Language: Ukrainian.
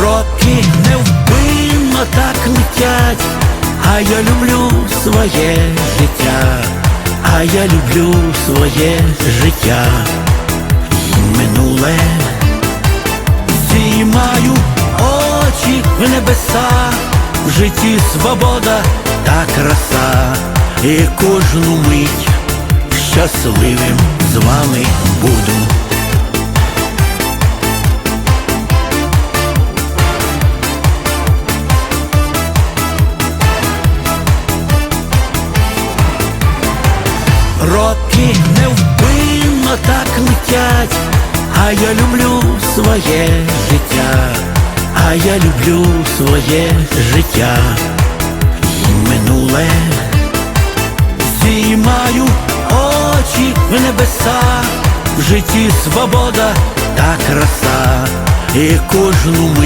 Роки невпинно так летять, а я люблю своє життя, а я люблю своє життя І минуле. Зіймаю очі в небеса, в житті свобода та краса, і кожну мить щасливим з вами буду. Роки невпинно так летять, а я люблю своє життя, а я люблю своє життя. І минуле. Зіймаю очі в небеса, в житті свобода та краса, і кожну мить